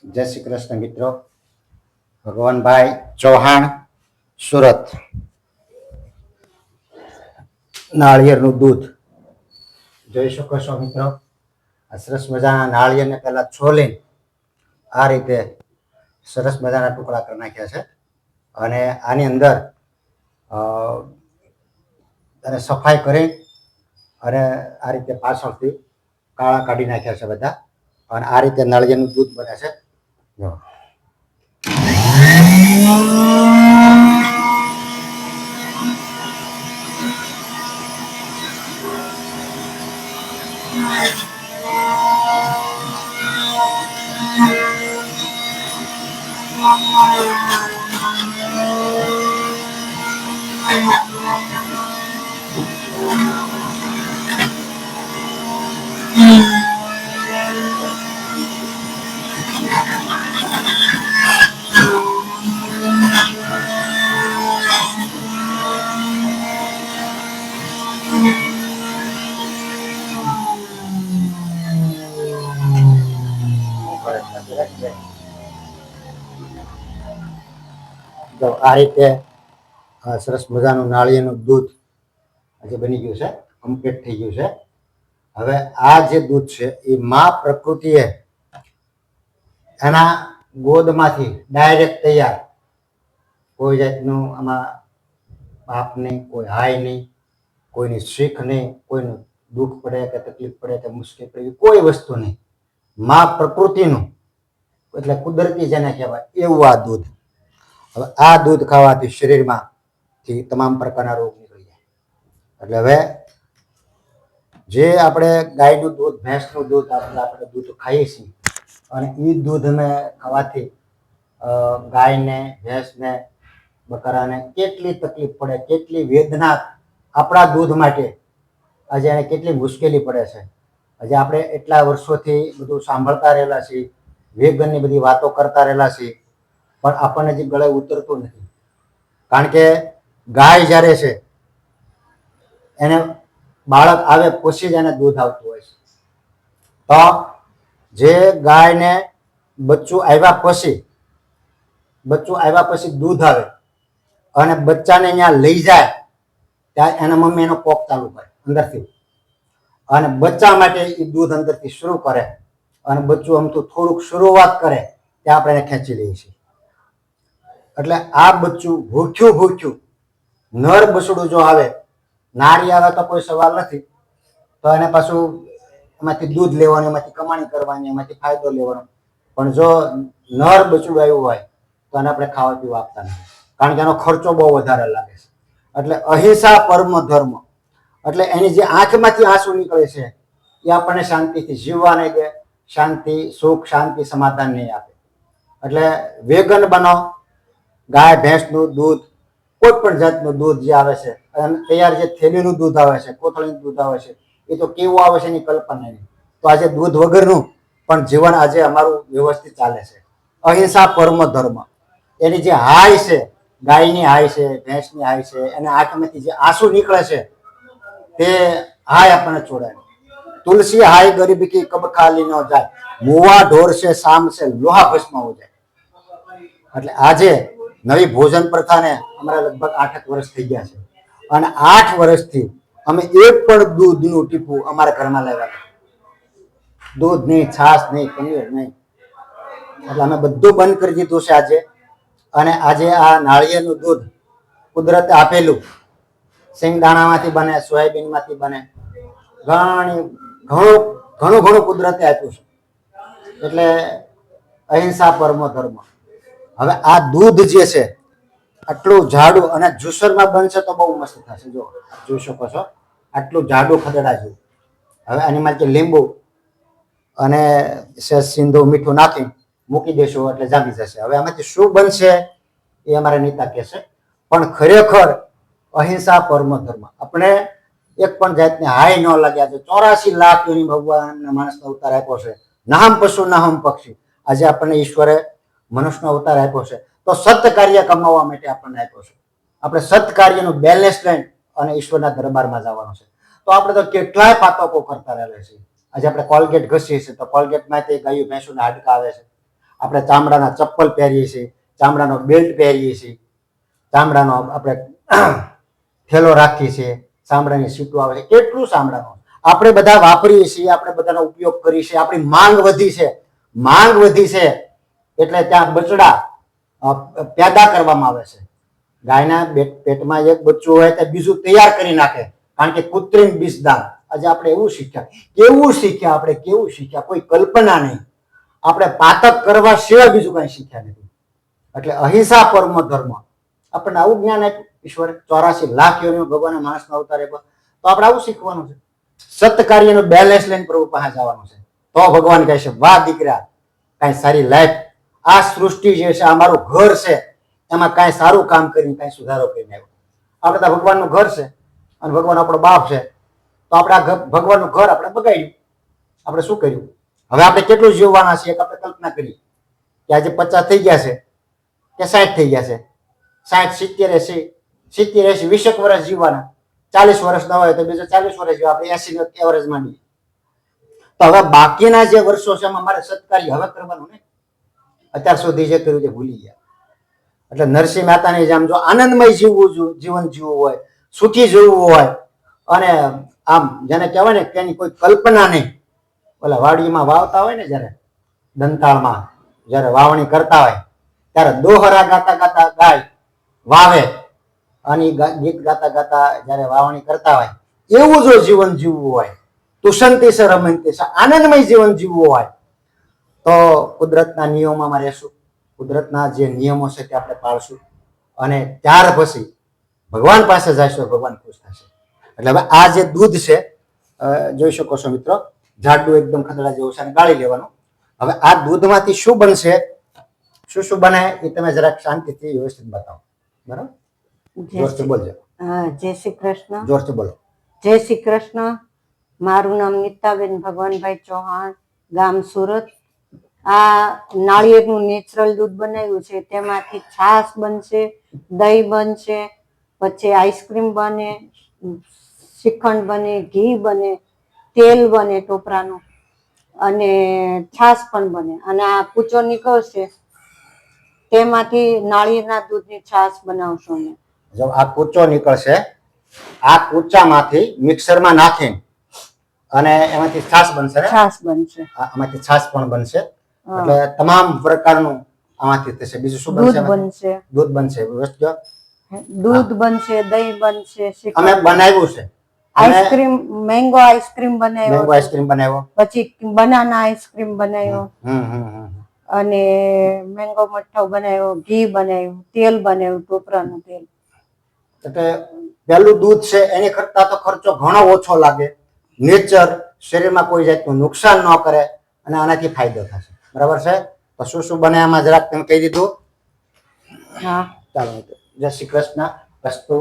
જય શ્રી કૃષ્ણ મિત્રો. ભગવાનભાઈ ચૌહાણ, સુરત. નાળિયેરનું દૂધ. જોઈ શકો છો મિત્રો, આ સરસ મજાના નાળિયેરને પહેલા છોલીને આ રીતે સરસ મજાના ટુકડા કરી નાખ્યા છે. અને આની અંદર અને સફાઈ કરી અને આ રીતે પાછળથી કાળા કાઢી નાખ્યા છે બધા. અને આ રીતે નાળિયેરનું દૂધ બને છે. Thank you. જો આ રીતે સરસ મજાનું નાળિયેરનું દૂધ આજે બની ગયું છે કમ્પ્લીટ થઈ ગયું છે. હવે આ જે દૂધ છે, એ મા પ્રકૃતિએ એના ગોદમાંથી ડાયરેક્ટ તૈયાર. કોઈ જાતનું આમાં પાપ નહીં, કોઈ હાય નહીં, કોઈની શીખ નહીં, કોઈનું દુઃખ પડે કે તકલીફ પડે કે મુશ્કેલ પડે કોઈ વસ્તુ નહીં. મા પ્રકૃતિનું, એટલે કુદરતી જેને કહેવાય, એવું આ દૂધ. હવે આ દૂધ ખાવાથી શરીરમાં થી તમામ પ્રકારના રોગ નીકળી જાય. એટલે હવે જે આપણે ગાયનું દૂધ, ભેંસનું દૂધ આપણે આપણે દૂધ ખાઈએ છીએ અને એ દૂધ અમે ખાવાથી ગાયને, ભેંસને, બકરાને કેટલી તકલીફ પડે, કેટલી વેદના આપણા દૂધ માટે આજે એને કેટલી મુશ્કેલી પડે છે. આજે આપણે એટલા વર્ષોથી બધું સાંભળતા રહેલા છીએ, વેગનની બધી વાતો કરતા રહેલા છીએ પણ આપણને જે ગળે ઉતરતું નથી. કારણ કે ગાય જ્યારે છે, એને બાળક આવે પછી જ એને દૂધ આવતું હોય છે. તો જે ગાયને બચ્ચું આવ્યા પછી, બચ્ચું આવ્યા પછી દૂધ આવે અને બચ્ચાને અહીંયા લઈ જાય, ત્યાં એના મમ્મી એનો કોક ચાલુ કરે, અંદરથી. અને બચ્ચા માટે એ દૂધ અંદરથી શરૂ કરે અને બચ્ચું આમથી થોડુંક શરૂઆત કરે, ત્યાં આપણે એને ખેંચી લઈએ છીએ. એટલે આ બચ્ચું ભૂખ્યું ભૂખ્યું. નર બસડું જો આવે નારી આવે તો કોઈ સવાલ નથી. તો એને પાછું એમાંથી દૂધ લેવાનું, એમાંથી કમાણી કરવાની, એમાંથી ફાયદો લેવાનો. પણ જો નર બચડું આવ્યું હોય, તો એને આપણે ખાવા પીવા આપતા નથી. કારણ કે એનો ખર્ચો બહુ વધારે લાગે છે. એટલે અહિંસા પરમ ધર્મ. એટલે એની જે આંખમાંથી આંસુ નીકળે છે, એ આપણને શાંતિથી જીવવા નહીં દે, શાંતિ, સુખ, શાંતિ, સમાધાન નહીં આપે. એટલે વેગન બનો ગાય, ભેંસનું દૂધ, કોઈ પણ જાતનું દૂધ જે આવે છે, અને તૈયાર જે થેલીનું દૂધ આવે છે, કોથળીનું દૂધ આવે છે, એ તો કેવું આવે છે એની કલ્પના નહીં. તો આજે દૂધ વગરનું પણ જીવન આજે અમારું વ્યવસ્થિત ચાલે છે. અહિંસા પરમ ધર્મ. એની જે હાય છે, ગાયની હાય છે, ભેંસની હાય છે, એને આંખમાંથી જે આંસુ નીકળે છે, તે હાય આપણને છોડાય. તુલસી હાય ગરીબી કી કબ ન જાય. મુવા ઢોર છે, સામ છે, લોહા ભસ્મ હો જાય. એટલે આજે નવી ભોજન પ્રથાને અમારા લગભગ આઠ વર્ષ થઈ ગયા છે. અને આઠ વર્ષથી અમે એક પણ દૂધનું ટીપું અમારા ઘરમાં લેવા દૂધ નહીં, છાશ નહીં, પનીર નહીં. એટલે અમે બધું બંધ કરી દીધું છે આજે. અને આજે આ નાળિયેરનું દૂધ કુદરતે આપેલું. શેંગદાણામાંથી બને, સોયાબીનમાંથી બને. ઘણી, ઘણું ઘણું ઘણું કુદરતે આપ્યું છે. એટલે અહિંસા પરમો ધર્મ. હવે આ દૂધ જે છે, આટલું જાડું અને જ્યુસરમાં બનશે તો બહુ મસ્ત થશે. જો જોઈ શકો છો, આટલું જાડું ખદડા જેવું. હવે આની માટે લીંબુ અને સિંધુ, મીઠું નાખી મૂકી દેશું, એટલે જામી જશે. હવે આમાંથી શું બનશે એ અમારે નીતા કહેશે. પણ ખરેખર અહિંસા પરમ ધર્મ. આપણે એક પણ જાતની હાય ન લાગ્યા છે. ચોરાસી લાખ યોની ભગવાન માણસનો અવતાર આપ્યો છે. નાહમ પશુ, નાહમ પક્ષી. આજે આપણને ઈશ્વરે મનુષ્યનો અવતાર આપ્યો છે, તો સત કાર્ય કમાવવા માટે આપણને આપ્યો છે. આપણે સત કાર્યનું બેલેન્સ લઈને અને ઈશ્વરના દરબારમાં જવાનું છે. તો આપણે તો કેટલાય પાતકો કરતા રહેલા છે આજે આપણે કોલગેટ ઘસીએ છીએ, તો કોલગેટમાં ગાયું ભેંસુના હાડકા આવે છે. આપણે ચામડાના ચપ્પલ પહેરીએ છીએ, ચામડાનો બેલ્ટ પહેરીએ છીએ. ચામડાનો આપણે થેલો રાખીએ છીએ, ચામડાની સીટો આવે છે. કેટલું ચામડાનું? આપણે બધા વાપરીએ છીએ, આપણે બધાનો ઉપયોગ કરીએ છીએ. આપણી માંગ વધી છે. માંગ વધી છે. એટલે ત્યાં બચડા પેદા કરવામાં આવે છે. ગાયના પેટમાં એક બચ્ચું હોય તો બીજું તૈયાર કરી નાખે. કારણ કે કૃત્રિમ બીજદાન. આજે આપણે એવું શીખ્યા. કેવું શીખ્યા આપણે? કેવું શીખ્યા? કોઈ કલ્પના નહીં. આપણે પાતક કરવા સિવાય બીજું કઈ શીખ્યા નથી. એટલે અહિંસા પરમ ધર્મ. આપણને આવું જ્ઞાન આપ્યું? ઈશ્વરે, ચોરાસી લાખ યોનિઓ ભગવાન માણસનો અવતાર આપ્યો. તો આપણે આવું શીખવાનું છે. સત્કાર્યનું બેલેન્સ લઈને પ્રભુ પાસે જવાનું છે. તો ભગવાન કહે છે, વાહ દીકરા, કાંઈ સારી લાઈફ આ સૃષ્ટિ જે છે, આ મારું ઘર છે, એમાં કાંઈ સારું કામ કરીને કાંઈ સુધારો કરીને આવ્યો. આપણે તો ભગવાનનું ઘર છે અને ભગવાન આપણો બાપ છે. તો આપણે આ ભગવાનનું ઘર આપણે બગાડ્યું. આપણે શું કર્યું? હવે આપણે કેટલું જીવવાના છીએ આપણે કલ્પના કરીએ. કે આજે પચાસ થઈ ગયા છે કે સાઠ થઈ ગયા છે? સાઠ સિત્તેર એસી સિત્તેર એસી વીસેક વર્ષ જીવવાના. ચાલીસ વર્ષ ના હોય તો બીજો ચાલીસ વર્ષ જીવવા આપણે એસી એવરેજ માંડીએ તો હવે બાકીના જે વર્ષો છે એમાં મારે સત્કાર્ય હવે કરવાનું ને અત્યાર સુધી જે કર્યું તે ભૂલી ગયા. એટલે નરસિંહ મહેતાની જેમ જો આનંદમય જીવવું જીવન જીવવું હોય, સુખી જીવવું હોય, અને આમ જેને કહેવાય ને તેની કોઈ કલ્પના નહીં. ઓલા વાડીમાં વાવતા હોય ને જ્યારે, દંતાળમાં, જ્યારે વાવણી કરતા હોય, ત્યારે દોહરા ગાતા ગાતા ગાય વાવે. અને ગીત ગાતા ગાતા જ્યારે વાવણી કરતા હોય, એવું જો જીવન જીવવું હોય તુસંતી રમંતી આનંદમય જીવન જીવવું હોય તો કુદરતના નિયમોમાં રહેશું કુદરતના જે નિયમો છે તે આપણે પાળશું. અને ત્યાર પછી ભગવાન પાસે જઈશું ભગવાન ખુશ થશે એટલે હવે આ જે દૂધ છે જોઈ શકો છો મિત્રો જાડું એકદમ ખતરા જેવું છે અને ગાળી લેવાનું. હવે આ દૂધમાંથી શું બનશે? શું શું બને એ તમે જરાક શાંતિથી વ્યવસ્થિત બતાવો. બરાબર? જોરથી બોલજો. જય શ્રી કૃષ્ણ. જોરથી બોલો. જય શ્રી કૃષ્ણ. મારું નામ નીતાબેન ભગવાનભાઈ ચૌહાણ ગામ સુરત. આ નાળિયેરનું નેચરલ દૂધ બનાવ્યું છે તેમાંથી છાશ બનશે દહીં બનશે પછી આઈસ્ક્રીમ બને શ્રીખંડ બને ઘી બને તેલ બને ટોપરાનું અને છાશ પણ બને. અને આ કૂચો નીકળશે તેમાંથી નાળિયેરના દૂધની છાશ બનાવશો અમે. જો આ કૂચો નીકળશે આ કૂચામાંથી મિક્સરમાં નાખીને અને એમાંથી છાશ બનશે છાશ બનશે. આમાંથી છાશ પણ બનશે. એટલે તમામ પ્રકારનું આમાંથી થશે. બીજું શું બનશે દૂધ બનશે. દૂધ બનશે. જો. દૂધ બનશે દહીં બનશે અમે બનાવ્યું છે. Ice cream mango ice cream mango બનાવ્યો આઈસ્ક્રીમ બનાવ્યો. પછી બનાના આઈસ્ક્રીમ બનાવ્યો. અને મેંગો મઠ્ઠો બનાવ્યો ઘી બનાવ્યું તેલ બનાવ્યું ટોપરાનું તેલ. એટલે પહેલું દૂધ છે એની કરતા તો ખર્ચો ઘણો ઓછો લાગે. નેચર શરીરમાં કોઈ જાતનું નુકસાન ન કરે અને આનાથી ફાયદો થશે. બરાબર છે? તો શું શું બને આમાં? જરાક તમે કહી દીધું? હા. ચાલો જય શ્રી કૃષ્ણ. વસ્તુ